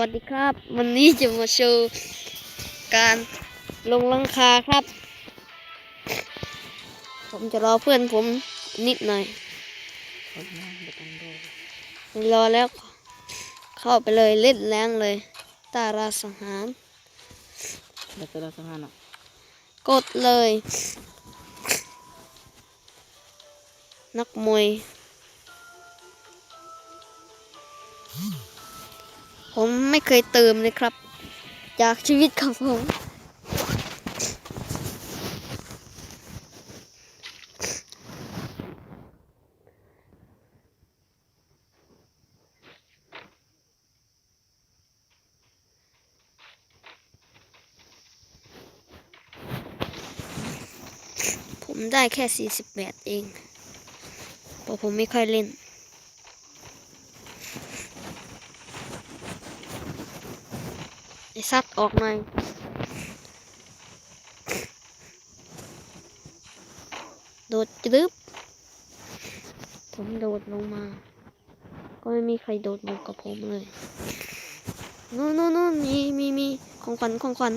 วัสดีครับ วันนี้จะมาโชว์การลงหลังคาครับ ผมจะรอเพื่อนผมนิดหน่อยคนนั่งเด็กอันโดรอแล้ว เข้าไปเลยเล่นแรงเลย ตาราสังหารเด็กตัวละสองพันอะกดเลย นักมวย ผมไม่เคยเติมเลยครับ จากชีวิตของผมผมได้แค่48เองเพราะผมไม่ค่อยเล่น ไอ้ ซัดออกหน่อยโดดจึ๊บผมโดดลงมา ก็ไม่มีใครโดดลงกับผมเลยนู่นนู่นนู่นมีมีมีของขวัญของขวัญ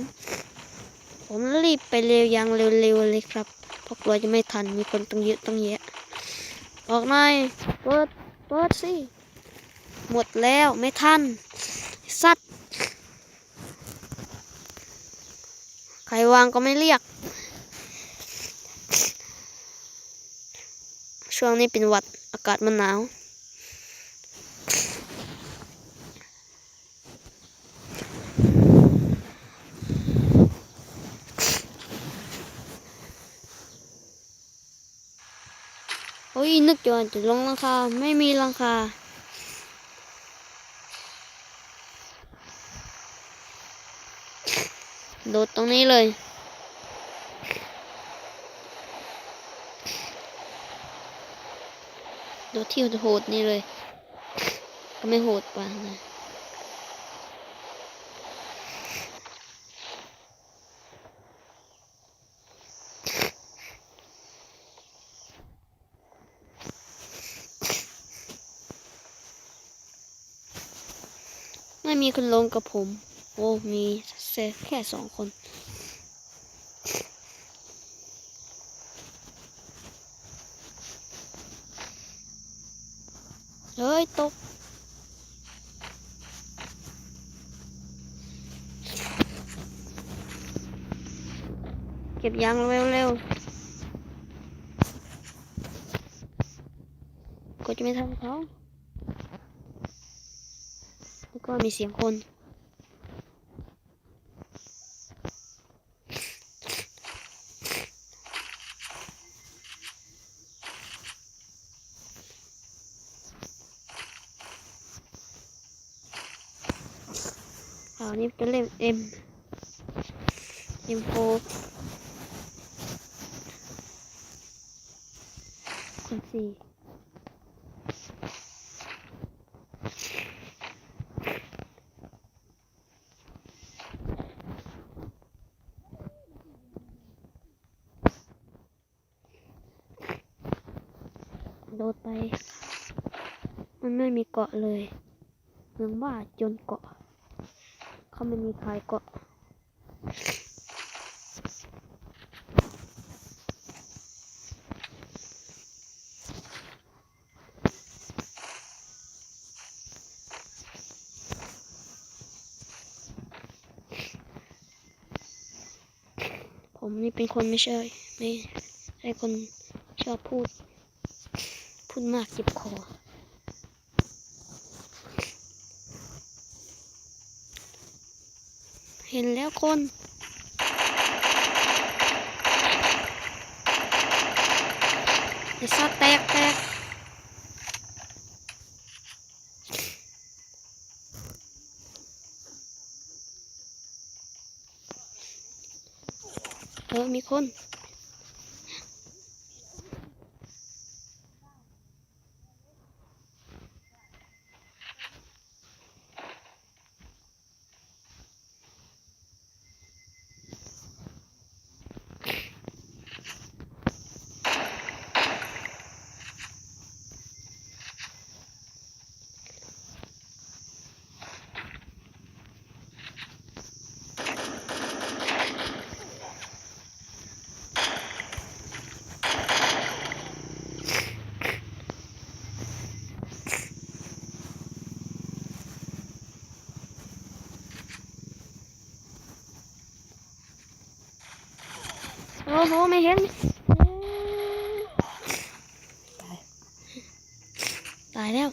ผมรีบไปเร็วยังเร็วๆเลยครับเพราะกลัวจะไม่ทันมีคนต้องเยอะต้องแยะ ออกหน่อยเปิดเปิดสิหมดแล้วไม่ทันสัตว์ ใค รวางก็ไม่เรียก ช่วงนี้เป็นวัดอากาศมันหนาว โอ้ยนึกอยู่ว่าจะลงลังคา ไม่มีลังคา โดดตรงนี้เลย โดดที่โหดนี่เลย ก็ไม่โหดกว่านะไม่มีคนลงกับผม โอ้ มี แค่สองคนเฮ้ยตกเก็บยางเร็วๆก็จะไม่ทำเขาแล้วก็มีเสียงคน เอนี่จะเล่น M M4 คนสี่โดดไป มันไม่มีเกาะเลยเมืองบ้าจนเกาะ ไม่มีใครกาะผมนี่เป็นคนไม่ใช่ไม่ใช่คนชอบพูด พูดมากเจ็บคอ เห็นแล้วคนไอ้ซอแตกแตกเออมีคน โอ้โหไม่เห็นตายตายแล้ว